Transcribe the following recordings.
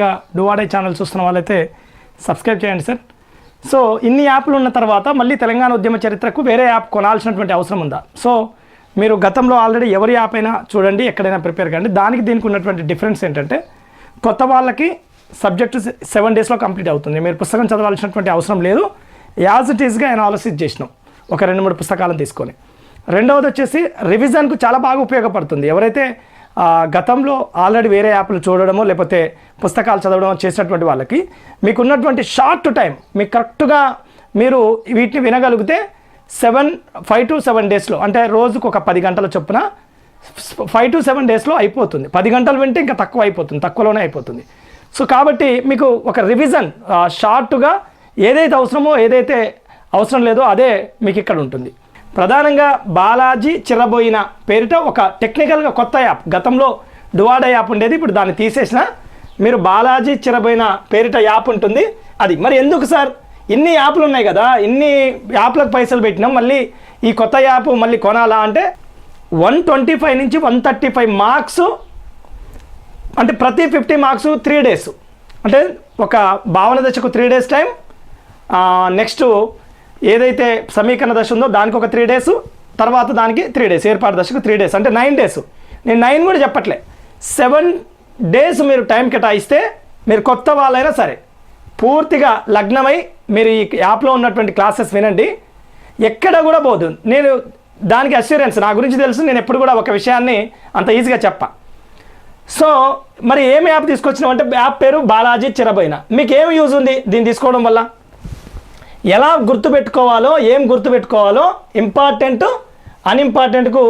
గా డువాడే ఛానల్ చూస్తున్న వాళ్ళైతే సబ్స్క్రైబ్ చేయండి సార్. సో ఇన్ని యాప్లు ఉన్న తర్వాత మళ్ళీ తెలంగాణ ఉద్యమ చరిత్రకు వేరే యాప్ కొనాల్సినటువంటి అవసరం ఉందా? సో మీరు గతంలో ఆల్రెడీ ఎవరి యాప్ అయినా చూడండి ఎక్కడైనా ప్రిపేర్ కండి. దానికి దీనికి ఉన్నటువంటి డిఫరెన్స్ ఏంటంటే కొత్త వాళ్ళకి సబ్జెక్టు సెవెన్ డేస్లో కంప్లీట్ అవుతుంది. మీరు పుస్తకం చదవాల్సినటువంటి అవసరం లేదు. యాజ్ ఇట్ ఈస్గా అనాలసిస్ చేసినాం. ఒక రెండు మూడు పుస్తకాలను తీసుకొని. రెండవది వచ్చేసి రివిజన్కు చాలా బాగా ఉపయోగపడుతుంది. ఎవరైతే గతంలో ఆల్రెడీ వేరే యాప్లు చూడడమో లేకపోతే పుస్తకాలు చదవడమో చేసినటువంటి వాళ్ళకి మీకున్నటువంటి షార్ట్ టైం మీకు కరెక్ట్గా మీరు వీటిని వినగలిగితే సెవెన్ ఫైవ్ టు సెవెన్ డేస్లో అంటే రోజుకు ఒక పది గంటల చొప్పున ఫైవ్ టు సెవెన్ డేస్లో అయిపోతుంది. పది గంటలు వింటే ఇంకా తక్కువ అయిపోతుంది తక్కువలోనే అయిపోతుంది. సో కాబట్టి మీకు ఒక రివిజన్ షార్ట్గా ఏదైతే అవసరమో ఏదైతే అవసరం లేదో అదే మీకు ఇక్కడ ఉంటుంది. ప్రధానంగా బాలాజీ చిరబోయిన పేరిట ఒక టెక్నికల్గా కొత్త యాప్ గతంలో డువాడా యాప్ ఉండేది. ఇప్పుడు దాన్ని తీసేసిన మీరు బాలాజీ చిరబోయిన పేరిట యాప్ ఉంటుంది. అది మరి ఎందుకు సార్? ఇన్ని యాప్లు ఉన్నాయి కదా ఇన్ని యాప్లకు పైసలు పెట్టినాం మళ్ళీ ఈ కొత్త యాప్ మళ్ళీ కొనాలా అంటే వన్ ట్వంటీ ఫైవ్ నుంచి వన్ థర్టీ ఫైవ్ మార్క్స్ అంటే ప్రతి ఫిఫ్టీ మార్క్స్ త్రీ డేస్. అంటే ఒక భావన దశకు త్రీ డేస్ టైం నెక్స్ట్ ఏదైతే సమీకరణ దశ ఉందో దానికి ఒక త్రీ డేస్ తర్వాత దానికి త్రీ డేస్ ఏర్పాటు దశకు త్రీ డేస్ అంటే నైన్ డేస్ నేను నైన్ కూడా చెప్పట్లే. సెవెన్ డేస్ మీరు టైం కేటాయిస్తే మీరు కొత్త వాళ్ళైనా సరే పూర్తిగా లగ్నమై మీరు ఈ యాప్లో ఉన్నటువంటి క్లాసెస్ వినండి. ఎక్కడ కూడా పోదు. నేను దానికి అష్యూరెన్స్ నా గురించి తెలుసు నేను ఎప్పుడు కూడా ఒక విషయాన్ని అంత ఈజీగా చెప్ప. సో మరి ఏం యాప్ తీసుకొచ్చినాం అంటే యాప్ పేరు బాలాజీ చిరబోయిన. మీకు ఏమి యూజ్ ఉంది దీన్ని తీసుకోవడం వల్ల? ఎలా గుర్తుపెట్టుకోవాలో ఏం గుర్తుపెట్టుకోవాలో ఇంపార్టెంట్ అన్ఇంపార్టెంట్కు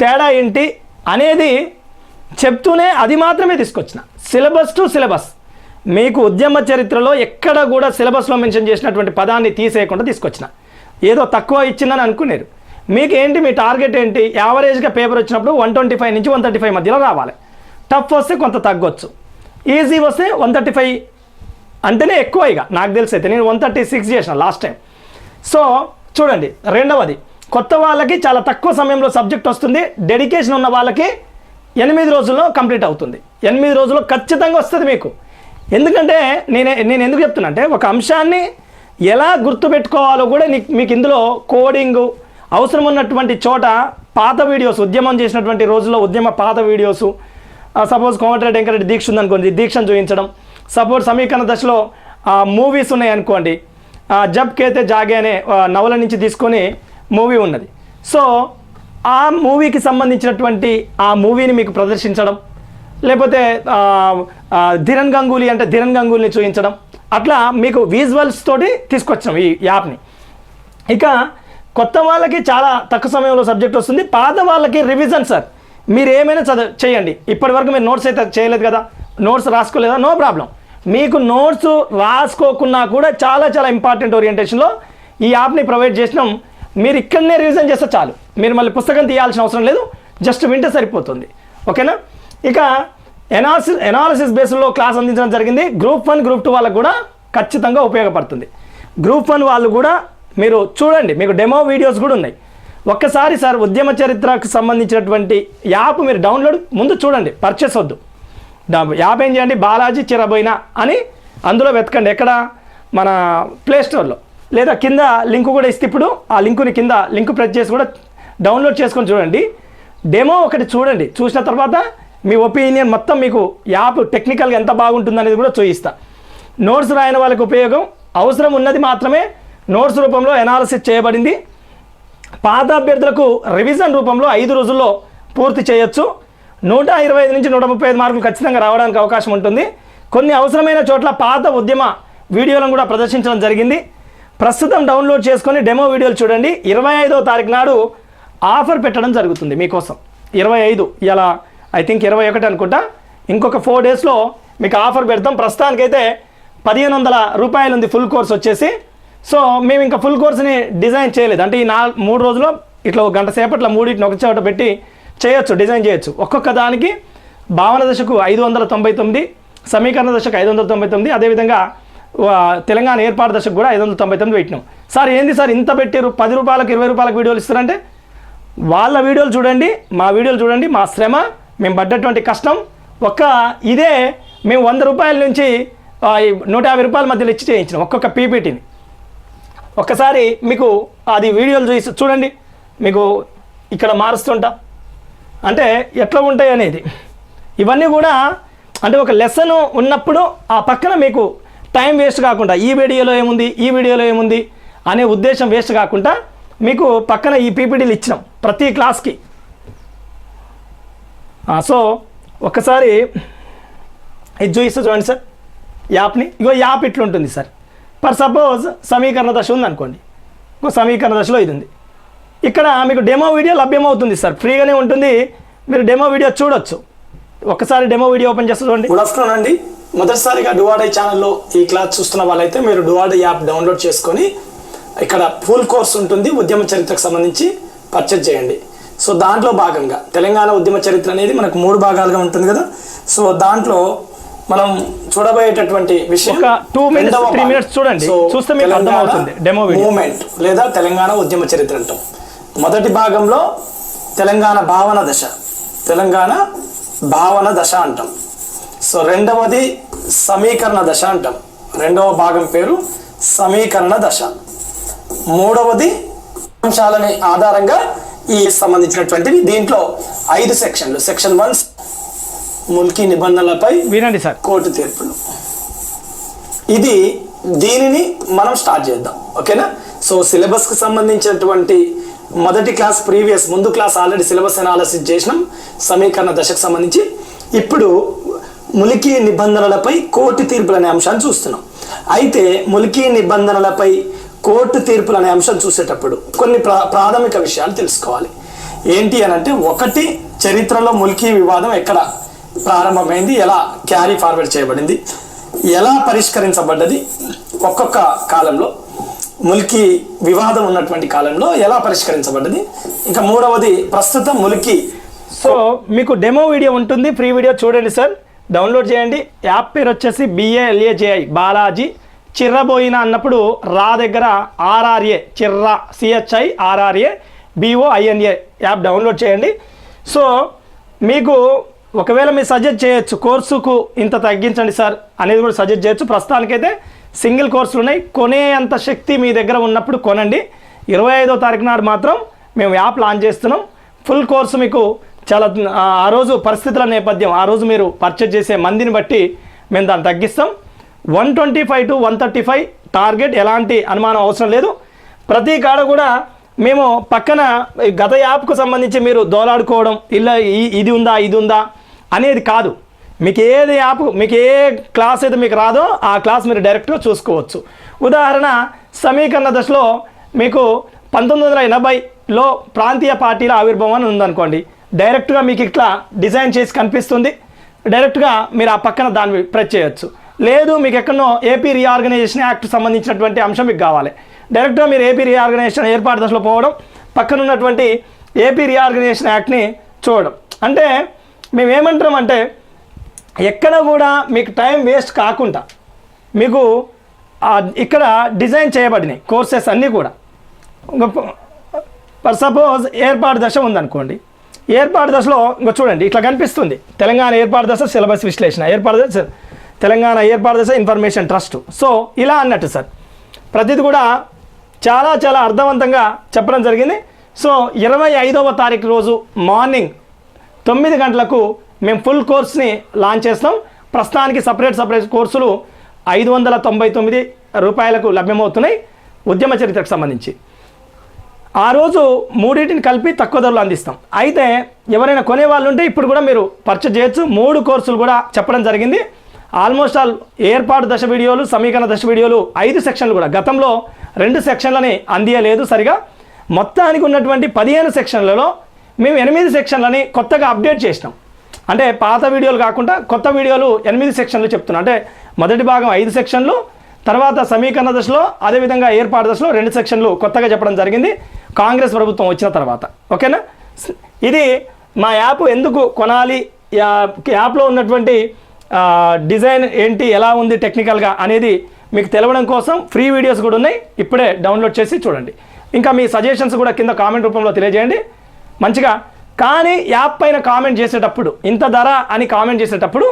తేడా ఏంటి అనేది చెప్తూనే అది మాత్రమే తీసుకొచ్చిన. సిలబస్ టు సిలబస్ మీకు ఉద్యమ చరిత్రలో ఎక్కడ కూడా సిలబస్లో మెన్షన్ చేసినటువంటి పదాన్ని తీసేయకుండా తీసుకొచ్చిన. ఏదో తక్కువ ఇచ్చిందని అనుకునేరు. మీకు ఏంటి మీ టార్గెట్ ఏంటి? యావరేజ్గా పేపర్ వచ్చినప్పుడు వన్ ట్వంటీ ఫైవ్ నుంచి వన్ థర్టీ ఫైవ్ మధ్యలో రావాలి. టఫ్ వస్తే కొంత తగ్గొచ్చు. ఈజీ వస్తే వన్ థర్టీ ఫైవ్ అంటేనే ఎక్కువ ఇక. నాకు తెలిసి అయితే నేను వన్ థర్టీ సిక్స్ చేసిన లాస్ట్ టైం సో చూడండి. రెండవది. కొత్త వాళ్ళకి చాలా తక్కువ సమయంలో సబ్జెక్ట్ వస్తుంది. డెడికేషన్ ఉన్న వాళ్ళకి ఎనిమిది రోజుల్లో కంప్లీట్ అవుతుంది. ఎనిమిది రోజుల్లో ఖచ్చితంగా వస్తుంది మీకు. ఎందుకంటే నేను నేను ఎందుకు చెప్తున్నా అంటే ఒక అంశాన్ని ఎలా గుర్తుపెట్టుకోవాలో కూడా మీకు ఇందులో కోడింగ్ అవసరం ఉన్నటువంటి చోట పాత వీడియోస్ ఉద్యమం చేసినటువంటి రోజుల్లో ఉద్యమ పాత వీడియోసు సపోజ్ కోమటిరెడ్డి వెంకరెడ్డి దీక్ష ఉందనుకోండి దీక్షను చూపించడం సపోజ్ సమీకరణ దశలో మూవీస్ ఉన్నాయనుకోండి జబ్ కేతే జాగే అనే నవల నుంచి తీసుకొని మూవీ ఉన్నది. సో ఆ మూవీకి సంబంధించినటువంటి ఆ మూవీని మీకు ప్రదర్శించడం లేకపోతే ధిరణ్ గంగూలీ అంటే ధిరణ్ గంగూలీని చూపించడం అట్లా మీకు విజువల్స్ తోటి తీసుకొచ్చాం ఈ యాప్ని ఇక కొత్త వాళ్ళకి చాలా తక్కువ సమయంలో సబ్జెక్ట్ వస్తుంది. పాత వాళ్ళకి రివిజన్ సార్ మీరు ఏమైనా చదవ చేయండి. ఇప్పటివరకు మీరు నోట్స్ అయితే చేయలేదు కదా. నోట్స్ రాసుకోలేదా? నో ప్రాబ్లం మీకు నోట్స్ రాసుకోకున్నా కూడా చాలా చాలా ఇంపార్టెంట్ ఓరియంటేషన్లో ఈ యాప్ని ప్రొవైడ్ చేసినాం. మీరు ఇక్కడనే రివిజన్ చేస్తే చాలు. మీరు మళ్ళీ పుస్తకం తీయాల్సిన అవసరం లేదు. జస్ట్ వింటే సరిపోతుంది. ఓకేనా? ఇక ఎనాలిసిస్ ఎనాలిసిస్ బేస్లో క్లాస్ అందించడం జరిగింది. గ్రూప్ వన్ గ్రూప్ టూ వాళ్ళకు కూడా ఖచ్చితంగా ఉపయోగపడుతుంది. గ్రూప్ వన్ వాళ్ళు కూడా మీరు చూడండి. మీకు డెమో వీడియోస్ కూడా ఉన్నాయి. ఒక్కసారి సార్ ఉద్యమ చరిత్రకు సంబంధించినటువంటి యాప్ మీరు డౌన్లోడ్ ముందు చూడండి. పర్చేస్ వద్దు. యాప్ ఏం చేయండి బాలాజీ చిరబోయిన అని అందులో వెతకండి. ఎక్కడ? మన ప్లేస్టోర్లో లేదా కింద లింక్ కూడా ఇస్తే ఇప్పుడు ఆ లింకుని కింద లింక్ ప్రెస్ చేసి కూడా డౌన్లోడ్ చేసుకొని చూడండి. డెమో ఒకటి చూడండి. చూసిన తర్వాత మీ ఒపీనియన్ మొత్తం మీకు యాప్ టెక్నికల్గా ఎంత బాగుంటుంది అనేది కూడా చూపిస్తా. నోట్స్ రాయని వాళ్ళకి ఉపయోగం. అవసరం ఉన్నది మాత్రమే నోట్స్ రూపంలో ఎనాలిసిస్ చేయబడింది. పాత అభ్యర్థులకు రివిజన్ రూపంలో ఐదు రోజుల్లో పూర్తి చేయొచ్చు. నూట ఇరవై ఐదు నుంచి నూట ముప్పై ఐదు మార్కులు ఖచ్చితంగా రావడానికి అవకాశం ఉంటుంది. కొన్ని అవసరమైన చోట్ల పాత ఉద్యమ వీడియోలను కూడా ప్రదర్శించడం జరిగింది. ప్రస్తుతం డౌన్లోడ్ చేసుకొని డెమో వీడియోలు చూడండి. ఇరవై ఐదో తారీఖు నాడు ఆఫర్ పెట్టడం జరుగుతుంది మీకోసం. ఇరవై ఐదు ఇలా ఐ థింక్ ఇరవై ఒకటి అనుకుంటా. ఇంకొక ఫోర్ డేస్లో మీకు ఆఫర్ పెడతాం. ప్రస్తుతానికైతే పదిహేను వందల రూపాయలు ఉంది ఫుల్ కోర్స్ వచ్చేసి. సో మేము ఇంకా ఫుల్ కోర్స్ని డిజైన్ చేయలేదు. అంటే ఈ నా మూడు రోజుల్లో ఇట్లా ఒక గంట సేపట్లో మూడింటిని ఒక చోట పెట్టి చేయొచ్చు డిజైన్ చేయొచ్చు. ఒక్కొక్క దానికి భావన దశకు ఐదు వందల తొంభై తొమ్మిది సమీకరణ దశకు ఐదు వందల తొంభై తొమ్మిది అదేవిధంగా తెలంగాణ ఏర్పాటు దశకు కూడా ఐదు వందల తొంభై తొమ్మిది పెట్టినాం. సార్ ఏంది సార్ ఇంత పెట్టారు పది రూపాయలకు ఇరవై రూపాయలకు వీడియోలు ఇస్తారంటే వాళ్ళ వీడియోలు చూడండి మా వీడియోలు చూడండి మా శ్రమ మేము పడ్డటువంటి కష్టం. ఒక్క ఇదే మేము వంద రూపాయల నుంచి నూట యాభై రూపాయల మధ్యలో ఇచ్చి చేయించినాం ఒక్కొక్క పీపీటీని. ఒక్కసారి మీకు అది వీడియోలు చూసి చూడండి మీకు ఇక్కడ మారుస్తుంటా. అంటే ఎట్లా ఉంటాయి అనేది. ఇవన్నీ కూడా అంటే ఒక లెసన్ ఉన్నప్పుడు ఆ పక్కన మీకు టైం వేస్ట్ కాకుండా ఈ వీడియోలో ఏముంది ఈ వీడియోలో ఏముంది అనే ఉద్దేశం వేస్ట్ కాకుండా మీకు పక్కన ఈ పీపీటీలు ఇచ్చినాం ప్రతి క్లాస్కి. సో ఒకసారి ఇది చూపిస్తే చూడండి సార్. యాప్ని. ఇగో యాప్ ఇట్లుంటుంది సార్. ఫర్ సపోజ్ సమీకరణ దశ ఉంది అనుకోండి ఇంకో సమీకరణ దశలో ఇది ఉంది. ఇక్కడ మీకు డెమో వీడియో లభ్యమవుతుంది సార్ ఫ్రీగానే ఉంటుంది. మీరు డెమో వీడియో చూడొచ్చు. ఒక్కసారి డెమో వీడియో ఓపెన్ చేస్తే చూడండి. గుడ్ ఆఫ్టర్నూన్ అండి. మొదటిసారిగా డువాడై ఛానల్లో ఈ క్లాస్ చూస్తున్న వాళ్ళైతే మీరు డువాడై యాప్ డౌన్లోడ్ చేసుకొని ఇక్కడ ఫుల్ కోర్స్ ఉంటుంది. ఉద్యమ చరిత్రకు సంబంధించి పర్చేజ్ చేయండి. సో దాంట్లో భాగంగా తెలంగాణ ఉద్యమ చరిత్ర అనేది మనకు మూడు భాగాలుగా ఉంటుంది కదా. సో దాంట్లో మనం చూడబోయేటటువంటి విషయం ఒక three భాగం. minutes చూడండి. చూస్తే మీకు అర్థమవుతుంది. Video. మూమెంట్ లేదా తెలంగాణ ఉద్యమ చరిత్ర అంటాం. మొదటి భాగంలో తెలంగాణ భావన దశ. తెలంగాణ భావన దశ అంటాం. సో రెండవది సమీకరణ దశ అంటాం. రెండవ భాగం పేరు సమీకరణ దశ. మూడవది అంశాలని ఆధారంగా ఈ సంబంధించినటువంటివి దీంట్లో ఐదు సెక్షన్లు. సెక్షన్ వన్ ముల్కీ నిబంధనలపై వినండి సార్. కోర్టు తీర్పులు. ఇది దీనిని మనం స్టార్ట్ చేద్దాం. ఓకేనా? సో సిలబస్కి సంబంధించినటువంటి మొదటి క్లాస్ ప్రీవియస్ ముందు క్లాస్ ఆల్రెడీ సిలబస్ అనాలసిస్ చేసినాం. సమీకరణ దశకు సంబంధించి. ఇప్పుడు ములికీ నిబంధనలపై కోర్టు తీర్పులు అనే అంశాన్ని చూస్తున్నాం. అయితే ములికీ నిబంధనలపై కోర్టు తీర్పులు అనే అంశం చూసేటప్పుడు కొన్ని ప్రా ప్రాథమిక విషయాలు తెలుసుకోవాలి. ఏంటి అని అంటే ఒకటి చరిత్రలో ములికీ వివాదం ఎక్కడ ప్రారంభమైంది ఎలా క్యారీ ఫార్వర్డ్ చేయబడింది ఎలా పరిష్కరించబడ్డది ఒక్కొక్క కాలంలో. ములికి వివాదం ఉన్నటువంటి కాలంలో ఎలా పరిష్కరించబడ్డది? ఇంకా మూడవది ప్రస్తుతం ములికి. సో మీకు డెమో వీడియో ఉంటుంది ఫ్రీ వీడియో చూడండి సార్. డౌన్లోడ్ చేయండి. యాప్ పేరు వచ్చేసి B A L A J I Balaji. Chirraboina అన్నప్పుడు రా దగ్గర RRA Chirra CHI RRA BOINA app download చేయండి. సో మీకు ఒకవేళ మీరు సజెస్ట్ చేయొచ్చు కోర్సుకు ఇంత తగ్గించండి సార్ అనేది కూడా సజెస్ట్ చేయొచ్చు. ప్రస్తుతానికైతే సింగిల్ కోర్సులు ఉన్నాయి కొనే అంత శక్తి మీ దగ్గర ఉన్నప్పుడు కొనండి. ఇరవై ఐదో తారీఖు నాడు మాత్రం మేము యాప్ లాంచ్ చేస్తున్నాం. ఫుల్ కోర్సు మీకు చాలా ఆ రోజు పరిస్థితుల నేపథ్యం ఆ రోజు మీరు పర్చేజ్ చేసే మందిని బట్టి మేము దాన్ని తగ్గిస్తాం. One twenty five to one thirty five target ఎలాంటి అనుమానం అవసరం లేదు. ప్రతి కాడ కూడా మేము పక్కన గత యాప్కు సంబంధించి మీరు దోలాడుకోవడం ఇలా ఇది ఉందా ఇది ఉందా? అనేది కాదు. మీకు ఏది యాప్ మీకు ఏ క్లాస్ అయితే మీకు రాదో ఆ క్లాస్ మీరు డైరెక్ట్గా చూసుకోవచ్చు. ఉదాహరణ సమీకరణ దశలో మీకు పంతొమ్మిది వందల ఎనభైలో ప్రాంతీయ పార్టీల ఆవిర్భావం అని ఉందనుకోండి. డైరెక్ట్గా మీకు ఇట్లా డిజైన్ చేసి కనిపిస్తుంది. డైరెక్ట్గా మీరు ఆ పక్కన దాన్ని ప్రెస్ చేయొచ్చు. లేదు మీకు ఎక్కడో ఏపీ రీఆర్గనైజేషన్ యాక్ట్ సంబంధించినటువంటి అంశం మీకు కావాలి. డైరెక్ట్గా మీరు ఏపీ రీఆర్గనైజేషన్ ఏర్పాటు దశలో పోవడం పక్కన ఉన్నటువంటి ఏపీ రీఆర్గనైజేషన్ యాక్ట్ని చూడడం. అంటే మేము ఏమంటున్నాం అంటే ఎక్కడ కూడా మీకు టైం వేస్ట్ కాకుండా మీకు ఇక్కడ డిజైన్ చేయబడినాయి కోర్సెస్ అన్నీ కూడా. ఫర్ సపోజ్ ఏర్పాటు దశ ఉందనుకోండి. ఏర్పాటు దశలో ఇంకా చూడండి ఇట్లా కనిపిస్తుంది. తెలంగాణ ఏర్పాటు దశ సిలబస్ విశ్లేషణ ఏర్పాటు దశ తెలంగాణ ఏర్పాటు దశ ఇన్ఫర్మేషన్ ట్రస్ట్. సో ఇలా అన్నట్టు సార్. ప్రతిది కూడా చాలా చాలా అర్థవంతంగా చెప్పడం జరిగింది. సో ఇరవై ఐదవ తారీఖు రోజు మార్నింగ్ తొమ్మిది గంటలకు మేము ఫుల్ కోర్స్ని లాంచ్ చేస్తాం. ప్రస్తుతానికి సపరేట్ సపరేట్ కోర్సులు ఐదు వందల తొంభై తొమ్మిది రూపాయలకు లభ్యమవుతున్నాయి ఉద్యమ చరిత్రకు సంబంధించి. ఆ రోజు మూడింటిని కలిపి తక్కువ ధరలు అందిస్తాం. అయితే ఎవరైనా కొనే వాళ్ళు ఉంటే ఇప్పుడు కూడా మీరు పర్చేజ్ చేయొచ్చు. మూడు కోర్సులు కూడా చెప్పడం జరిగింది. ఆల్మోస్ట్ ఆల్ ఏర్పాటు దశ వీడియోలు సమీకరణ దశ వీడియోలు ఐదు సెక్షన్లు కూడా. గతంలో రెండు సెక్షన్లని అందియలేదు సరిగా. మొత్తానికి ఉన్నటువంటి పదిహేను సెక్షన్లలో మేము ఎనిమిది సెక్షన్లని కొత్తగా అప్డేట్ చేసినాం. అంటే పాత వీడియోలు కాకుండా కొత్త వీడియోలు ఎనిమిది సెక్షన్లు చెప్తున్నా. అంటే మొదటి భాగం ఐదు సెక్షన్లు తర్వాత సమీకరణ దశలో అదేవిధంగా ఏర్పాటు దశలో రెండు సెక్షన్లు కొత్తగా చెప్పడం జరిగింది. కాంగ్రెస్ ప్రభుత్వం వచ్చిన తర్వాత. ఓకేనా? ఇది మా యాప్ ఎందుకు కొనాలి? యాప్లో ఉన్నటువంటి డిజైన్ ఏంటి? ఎలా ఉంది టెక్నికల్గా అనేది మీకు తెలవడం కోసం ఫ్రీ వీడియోస్ కూడా ఉన్నాయి. ఇప్పుడే డౌన్లోడ్ చేసి చూడండి. ఇంకా మీ సజెషన్స్ కూడా కింద కామెంట్ రూపంలో తెలియజేయండి. మంచిగా కానీ యాప్ పైన కామెంట్ చేసేటప్పుడు ఇంత ధర అని కామెంట్ చేసేటప్పుడు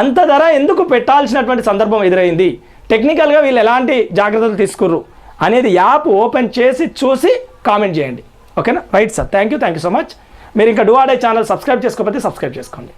అంత ధర ఎందుకు పెట్టాల్సినటువంటి సందర్భం ఎదురైంది? టెక్నికల్గా వీళ్ళు ఎలాంటి జాగ్రత్తలు తీసుకుర్రు అనేది యాప్ ఓపెన్ చేసి చూసి కామెంట్ చేయండి. ఓకేనా? Right sir. Thank you thank you so much మీరు ఇంకా డూఆడే ఛానల్ సబ్స్క్రైబ్ చేసుకోకపోతే సబ్స్క్రైబ్ చేసుకోండి.